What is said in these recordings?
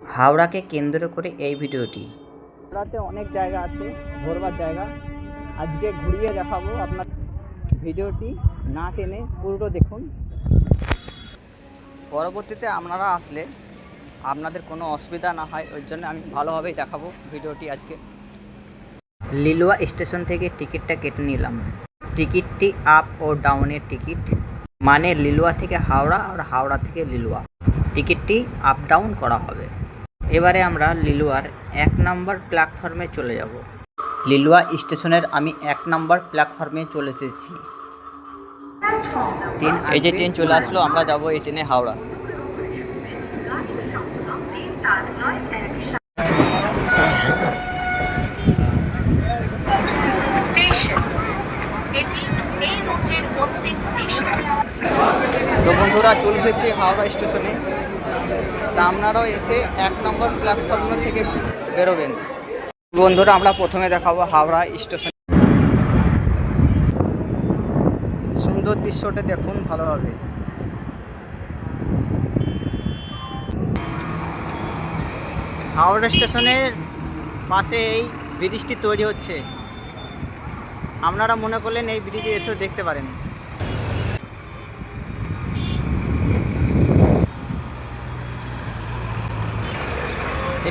হাওড়াকে কেন্দ্র করে এই ভিডিওটি। হাওড়াতে অনেক জায়গা আছে ঘোরবার জায়গা। আজকে ঘুরিয়ে দেখাবো আপনার ভিডিওটি না টেনে পুরো দেখুন। পরবর্তীতে আপনারা আসলে আপনাদের কোনো অসুবিধা না হয় ওই জন্য আমি ভালোভাবেই দেখাবো ভিডিওটি আজকে। লিলুয়া স্টেশন থেকে টিকিটটা কেটে নিলাম। টিকিটটি আপ ও ডাউনের টিকিট মানে লিলুয়া থেকে হাওড়া আর হাওড়া থেকে লিলুয়া। টিকিটটি আপ ডাউন করা হবে। এবারে আমরা লিলুয়ার এক নম্বর প্ল্যাটফর্মে চলে যাব। লিলুয়া স্টেশনের আমি এক নম্বর প্ল্যাটফর্মে চলে এসেছি। ট্রেন এই যে ট্রেন চলে আসলো আমরা যাব এই ট্রেনে হাওড়া। স্টেশন এটি এই স্টেশন। তো বন্ধুরা চলে এসেছি হাওড়া স্টেশনে। আপনারাও এসে এক নম্বর প্ল্যাটফর্ম থেকে বেরোবেন। বন্ধুরা, আমরা প্রথমে দেখাবো হাওড়া স্টেশন। সুন্দর দৃশ্যটা দেখুন ভালোভাবে হাওড়া স্টেশনের পাশে এই ব্রিজটি তৈরি হচ্ছে। আপনারা মনে করলেন এই ব্রিজে এসে দেখতে পারেন।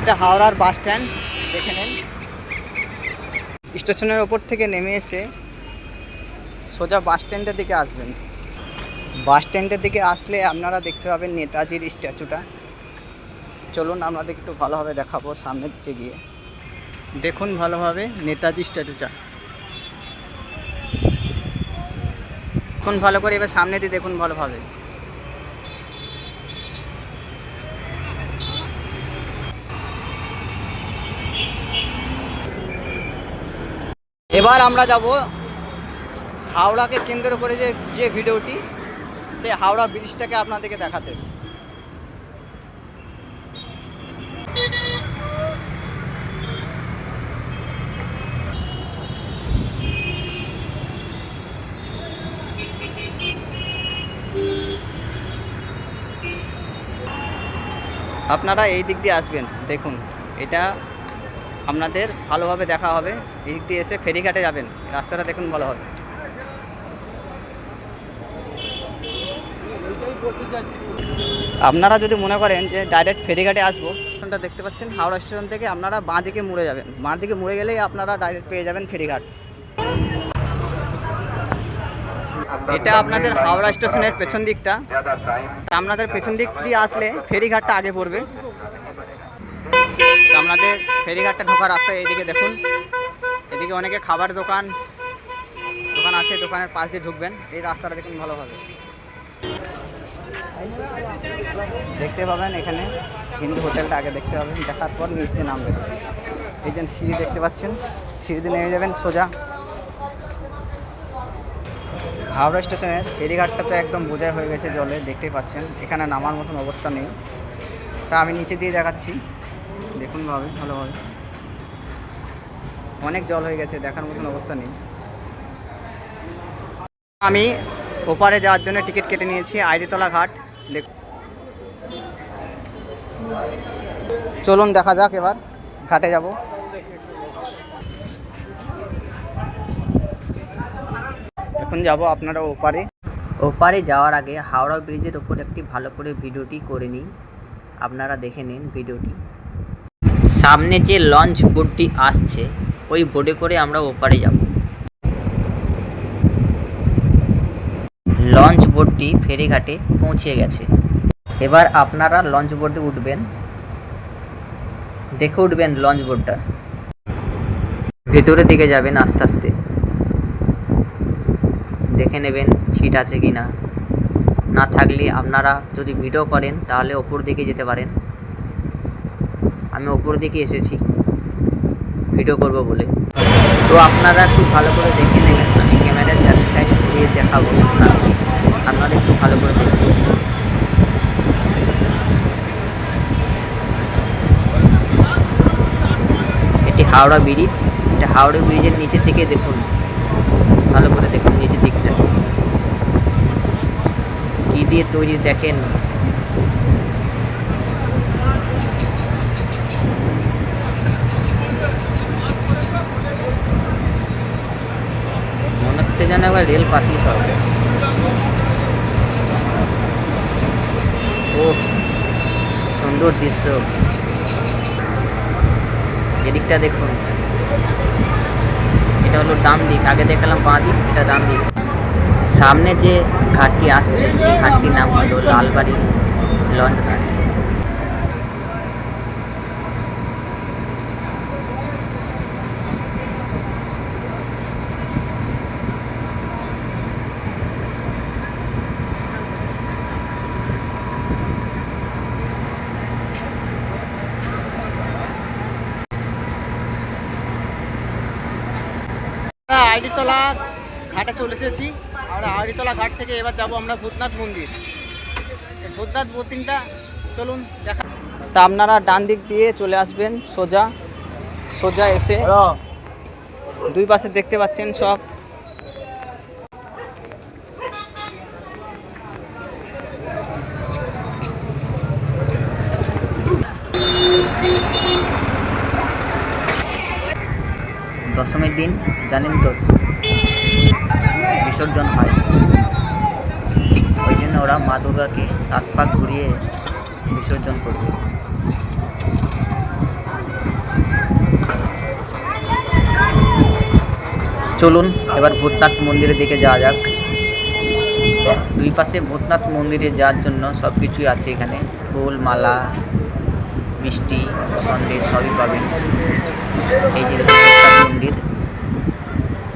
এটা হাওড়ার বাস স্ট্যান্ড। দেখে নেন। স্টেশনের ওপর থেকে নেমে এসে সোজা বাস স্ট্যান্ডের দিকে আসবেন। বাস স্ট্যান্ডের দিকে আসলে আপনারা দেখতে পাবেন নেতাজির স্ট্যাচুটা। চলুন আপনাদের একটু ভালোভাবে দেখাবো সামনের দিকে গিয়ে। দেখুন ভালোভাবে নেতাজি স্ট্যাচুটা। দেখুন ভালো করে এবার সামনে দিয়ে দেখুন ভালোভাবে। এবার আমরা যাব হাওড়াকে কেন্দ্র করে যে যে ভিডিওটি, সে হাওড়া ব্রিজটাকে আপনাদেরকে দেখাতে। আপনারা এই দিক দিয়ে আসবেন, দেখুন, এটা আপনাদের ভালোভাবে দেখা হবে। এই দিক দিয়ে এসে ফেরিঘাটে যাবেন। রাস্তাটা দেখুন ভালো হবে। আপনারা যদি মনে করেন যে ডাইরেক্ট ফেরিঘাটে আসব স্টেশনটা দেখতে পাচ্ছেন হাওড়া স্টেশন থেকে আপনারা বাঁ দিকে মুড়ে যাবেন। বাঁ দিকে মুড়ে গেলেই আপনারা ডাইরেক্ট পেয়ে যাবেন ফেরিঘাট এটা আপনাদের হাওড়া স্টেশনের পেছন দিকটা। আপনাদের পেছন দিক দিয়ে আসলে ফেরিঘাটটা আগে পড়বে। আপনাদের ফেরিঘাটটা ঢোকার রাস্তা এইদিকে দেখুন। এদিকে অনেকে খাবার দোকান দোকান আছে, দোকানের পাশ দিয়ে ঢুকবেন। এই রাস্তাটা দেখুন ভালোভাবে। দেখতে পাবেন এখানে হিন্দু হোটেলটা আগে দেখতে পাবেন। দেখার পর নিচ দিয়ে নামবেন। এই যে সিঁড়ি দেখতে পাচ্ছেন। সিঁড়িতে নেমে যাবেন সোজা। হাওড়া স্টেশনের ফেরিঘাটটা তো একদম বোঝাই হয়ে গেছে জলে, দেখতেই পাচ্ছেন। এখানে নামার মতন অবস্থা নেই। তা আমি নিচে দিয়ে দেখাচ্ছি। দেখুন ভাবে, ভালোভাবে। অনেক জল হয়ে গেছে, দেখার মতন অবস্থা নেই। আমি ওপারে যাওয়ার জন্য টিকিট কেটে নিয়েছি, আইরিতলা ঘাট। দেখ চলুন দেখা যাক এবার, ঘাটে যাব। এখন যাব আপনারা ওপারে। ওপারে যাওয়ার আগে হাওড়া ব্রিজের ওপর একটি ভালো করে ভিডিওটি করে নিই আপনারা দেখে নিন ভিডিওটি। সামনে যে লঞ্চ বোটটি আসছে, ওই বোটে করে আমরা ওপারে যাব। লঞ্চ বোটটি ফেরিঘাটে পৌঁছে গেছে। এবার আপনারা লঞ্চ বোটে উঠবেন। দেখে উঠবেন লঞ্চ বোটটা ভেতরের দিকে যাবেন আস্তে আস্তে। দেখে নেবেন ছিট আছে কি না না থাকলে আপনারা যদি ভিডিও করেন, তাহলে ওপর দিকে যেতে পারেন। আমি ওপর দিকে এসেছি। ভিডিও করব বলে। তো আপনারা একটু ভালো করে দেখে নেবেন। আমি ক্যামেরার চারি সাইড দিয়ে দেখাবো আপনারা একটু ভালো করে দেখবেন এটি হাওড়া ব্রিজ। এটা হাওড়া ব্রিজের নিচের দিকে দেখুন। ভালো করে দেখুন, নিচের দিকটা। কী দিয়ে তৈরি দেখেন? রেল পাতি সব। ও, সুন্দর দৃশ্য। এদিকটা দেখুন। এটা হলো ডান দিক। আগে দেখালাম বাঁ দিক, এটা ডান দিক। সামনে যে ঘাটটি আসছে, এই ঘাটটির নাম হলো লালবাড়ি লঞ্চ ঘাট। আইডিতলা ঘাটে চলে এসেছি। আমরা আইডিতলা ঘাট থেকে এবার যাব আমরা ভূতনাথ মন্দির। ভূতনাথ মন্দিরটা চলুন দেখা। তা আপনারা ডান দিক দিয়ে চলে আসবেন সোজা। সোজা এসে দুই পাশে দেখতে পাচ্ছেন সব। দশমীর দিন, জানেন তো, বিসর্জন হয়। ওই জন্য ওরা মা দুর্গাকে সাত পাক ঘুরিয়ে বিসর্জন করবে। চলুন, এবার ভূতনাথ মন্দিরের দিকে যাওয়া যাক। দুই পাশে ভূতনাথ মন্দিরে যাওয়ার জন্য সব কিছুই আছে এখানে। ফুল, মালা মিষ্টি, সন্দেশ সবই পাবেন। এই যে মন্দির।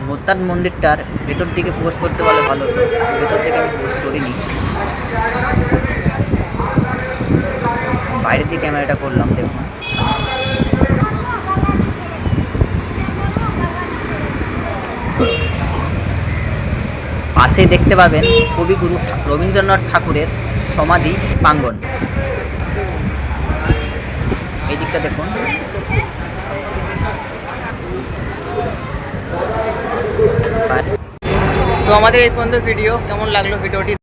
ভূতনাথ মন্দিরটার ভেতর দিকে পোস্ট করতে পারলে ভালো হতো। ভেতর থেকে আমি পোস্ট করিনি। বাইরের দিকে ক্যামেরাটা করলাম, দেখুন। পাশে দেখতে পাবেন কবিগুরু রবীন্দ্রনাথ ঠাকুরের সমাধি প্রাঙ্গণ। এই দিকটা দেখুন। তো আমাদের এই পর্যন্ত ভিডিও কেমন লাগল ভিডিওটি